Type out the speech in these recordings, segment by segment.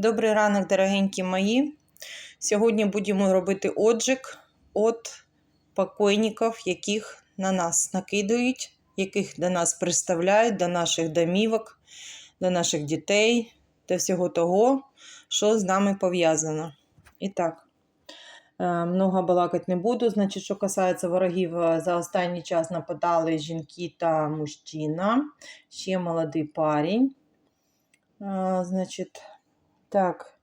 Добрий ранок, дорогенькі мої. Сьогодні будемо робити отжиг від покойників, яких на нас накидають, яких до нас представляють, до наших домівок, до наших дітей, до всього того, що з нами пов'язано. І так, е, много балакати не буду. Значить, що касається ворогів, е, за останній час нападали жінки та мужчина, ще молодий парень. Е, Значить, так,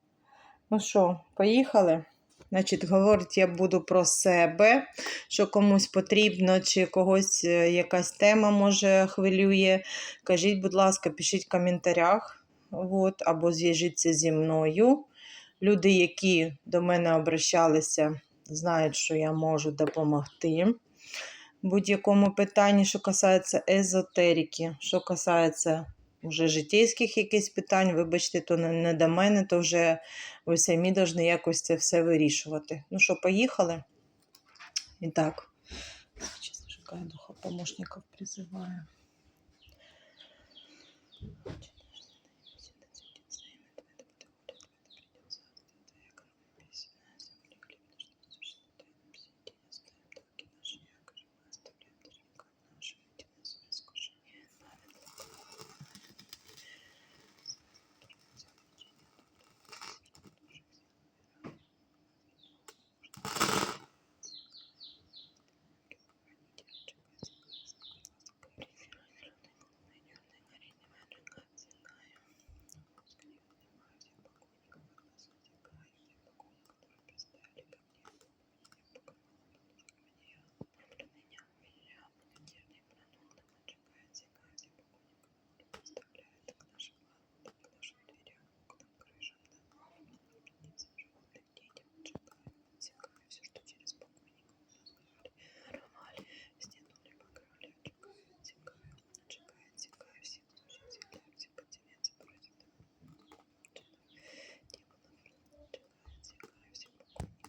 ну що, поїхали? Значить, говорити я буду про себе, що комусь потрібно, чи когось е, якась тема може хвилює. Кажіть, будь ласка, пишіть в коментарях от, або зв'яжіться зі мною. Люди, які до мене обращалися, знають, що я можу допомогти. Будь-якому питанні, що касається езотерики, що касається вже житейських якихось питань, вибачте, то не, до мене, то вже ви самі повинні якось це все вирішувати. Ну що, поїхали? І так, зараз шукаю духа помощників, призиваю.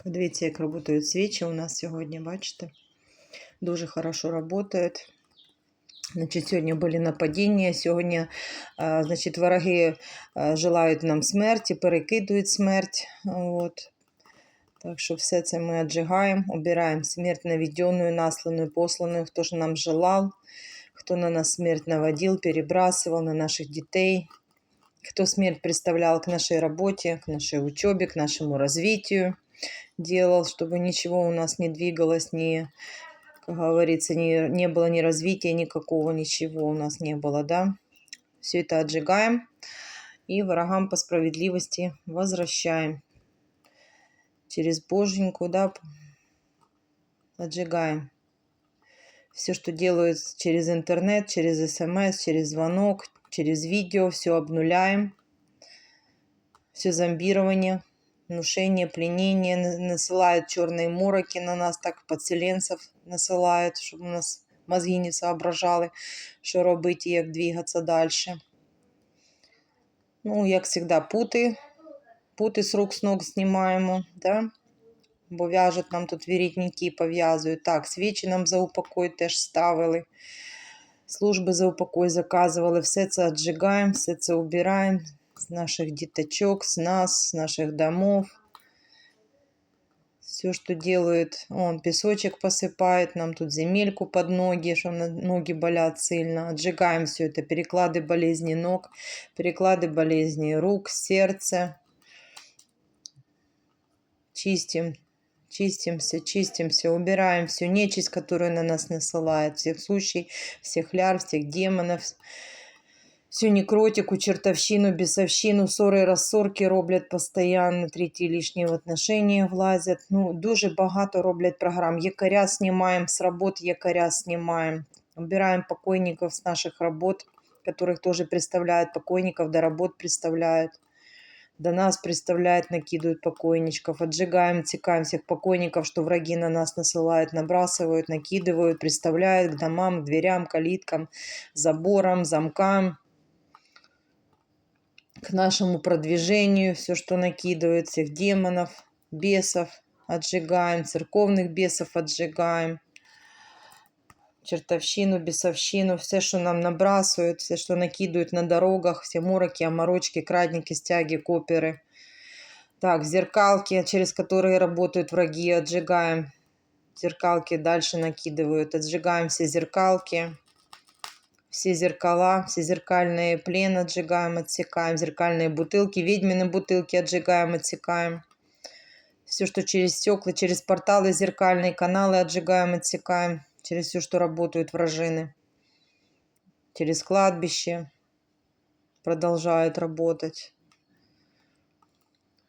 Подивіться, як працюють свічі у нас сьогодні, бачите? Дуже хорошо працюють. Значить, сьогодні були нападіння, сьогодні а, значить, вороги желають нам смерті, перекидують смерть. От. Так що все це ми отжигаємо, убираємо смерть наведенную, насланную, посланную, хто ж нам желал, хто на нас смерть наводил, перебрасывал на наших детей, кто смерть представлял к нашей работе, к нашей учебе, к нашему развитию, делал, чтобы ничего у нас не двигалось, не, как говорится, не, не было ни развития никакого, ничего у нас не было, да. Все это отжигаем и врагам по справедливости возвращаем. Через Боженьку, да, отжигаем. Все, что делают через интернет, через смс, через звонок, через видео, все обнуляем. Все зомбирование, внушение, пленение, на- насылают черные мороки на нас, так подселенцев насылают, чтобы у нас мозги не соображали, що робити і як двигатися далі. Ну, як завжди, пути. Пути з рук з ног знімаємо, да? бо в'яжуть нам тут вірітники, пов'язують. Так, свічі нам за упокой теж ставили. Служби за упокой заказували. Все це віджигаємо, все це убираємо Наших діточок, з нас, з наших домов. Все, что делают, он песочек посыпает, нам тут земельку под ноги, что ноги болят сильно. Отжигаем все это, переклады болезни ног, переклады болезни рук, сердца. Чистим, чистимся, чистимся, убираем всю нечисть, которую на нас насылает, всех сущий, всех ляр, всех демонов, всю некротику, чертовщину, бесовщину, ссори, розсорки роблять постійно, треті лишні в отношенні влазять. Ну, дуже багато роблять програм. Якоря знімаємо з работ, якоря знімаємо. Убираем покойников с наших работ, которых тоже представляют покойников, до работ представляют. До нас представляют, накидывают покойничков. Отжигаем, текаем всех покойников, что враги на нас насылают, набрасывают, накидывают, представляют к домам, к дверям, калиткам, заборам, замкам к нашему продвижению, все, что накидывает, всех демонов, бесов отжигаем, церковных бесов отжигаем. чертовщину, бесовщину, все, что нам набрасывают, все, что накидывают на дорогах, все мороки, оморочки, крадники, стяги, коперы. Так, зеркалки, через которые работают враги, отжигаем. Зеркалки дальше накидывают. Отжигаем все зеркалки. Все зеркала, все зеркальные плен отжигаем, отсекаем. Зеркальные бутылки, ведьмины бутылки отжигаем, отсекаем. Все, что через стекла, через порталы, зеркальные каналы отжигаем, отсекаем. Через все, что работают вражины. Через кладбище продолжают работать.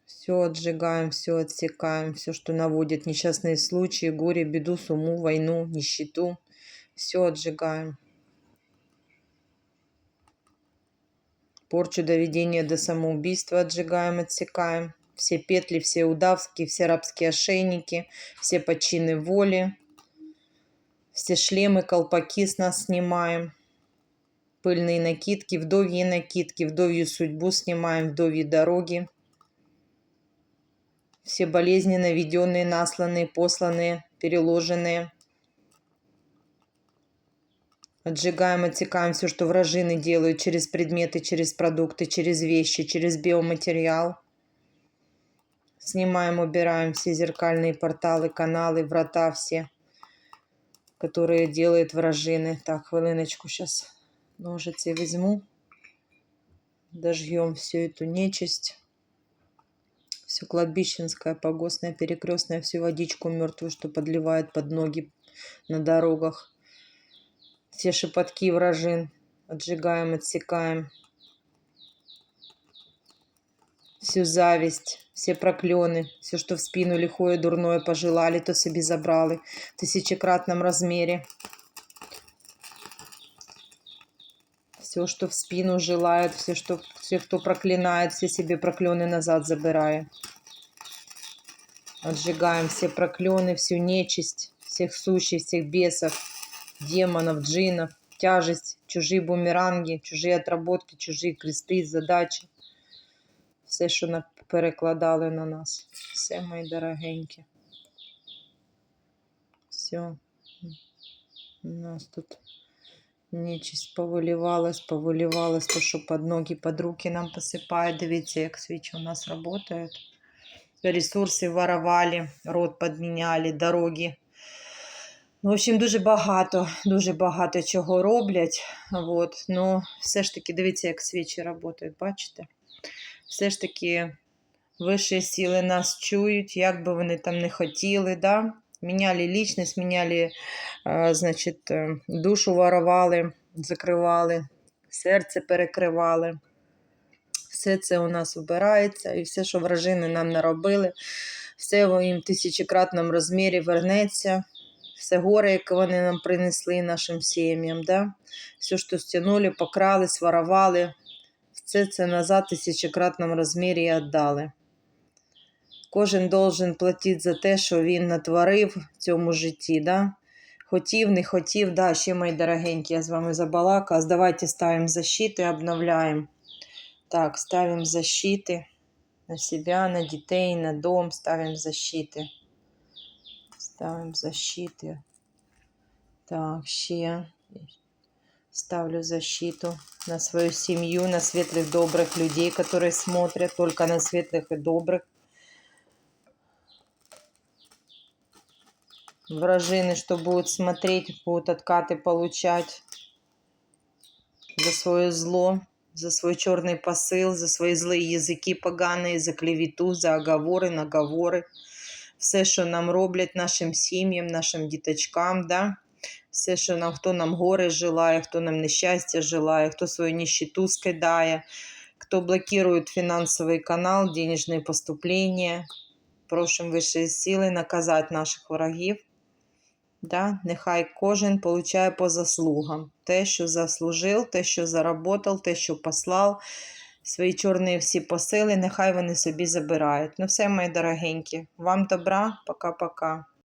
Все отжигаем, все отсекаем, все, что наводит несчастные случаи, горе, беду, суму, войну, нищету. Все отжигаем. Порчу доведения до самоубийства отжигаем, отсекаем. Все петли, все удавские, все рабские ошейники, все подчины воли. Все шлемы, колпаки с нас снимаем. Пыльные накидки, вдовьи накидки, вдовью судьбу снимаем, вдовьи дороги. Все болезни наведенные, насланные, посланные, переложенные. Отжигаем, отсекаем все, что вражины делают через предметы, через продукты, через вещи, через биоматериал. Снимаем, убираем все зеркальные порталы, каналы, врата все, которые делают вражины. Так, хвилиночку, сейчас ножицы возьму. Дожьем всю эту нечисть. Все кладбищенское, погостное, перекрестное, всю водичку мертвую, что подливает под ноги на дорогах все шепотки вражин отжигаем, отсекаем. Всю зависть, все проклены, все, что в спину лихое дурное пожелали, то себе забрали в тысячекратном размере. Все, что в спину желает, все, что, все, кто проклинает, все себе проклены назад забирая. Отжигаем все проклены, всю нечисть, всех сущих, всех бесов демонов, джинов, тяжесть, чужі бумеранги, чужі отработки, чужі крести, задачі. Все, що перекладали на нас. Все, мої дорогенькі. Все. У нас тут нечисть повилівалась, повилівалась, то, що під ноги, під руки нам посипають. Дивіться, як свічі у нас працюють. Ресурси воровали, рот підміняли, дороги в общем, дуже багато, дуже багато чого роблять. От. Ну, все ж таки, дивіться, як свічі працюють, бачите? Все ж таки вищі сили нас чують, як би вони там не хотіли. да? Міняли лічність, міняли, значить, е, душу воровали, закривали, серце перекривали. Все це у нас вбирається, і все, що вражини нам наробили, все в їм тисячекратному розмірі вернеться все горе, яке вони нам принесли нашим сім'ям. Да? Все, що стягнули, покрали, своровали, все це назад в тисячекратному розмірі і віддали. Кожен должен платити за те, що він натворив в цьому житті. Да? Хотів, не хотів, да, ще мої дорогенькі, я з вами забалакала. Давайте ставимо защити, обновляємо. Так, ставимо защити на себя, на дітей, на дом, ставимо защиты. Так, ще ставлю защиту на свою семью, на светлых, добрых людей, которые смотрят только на светлых и добрых. Вражины, что будут смотреть, будут откаты получать за свое зло, за свой черный посыл, за свои злые языки поганые, за клевету, за оговоры, наговоры все, що нам роблять нашим сім'ям, нашим діточкам, да? все, що нам, хто нам горе желає, хто нам нещастя желає, хто свою нищету скидає, хто блокирует фінансовий канал, денежные поступлення. Просимо вищої сили наказати наших ворогів. Да? Нехай кожен получає по заслугам. Те, що заслужив, те, що заработав, те, що послав свої чорні всі посили, нехай вони собі забирають. Ну все, мої дорогенькі, вам добра, пока-пока.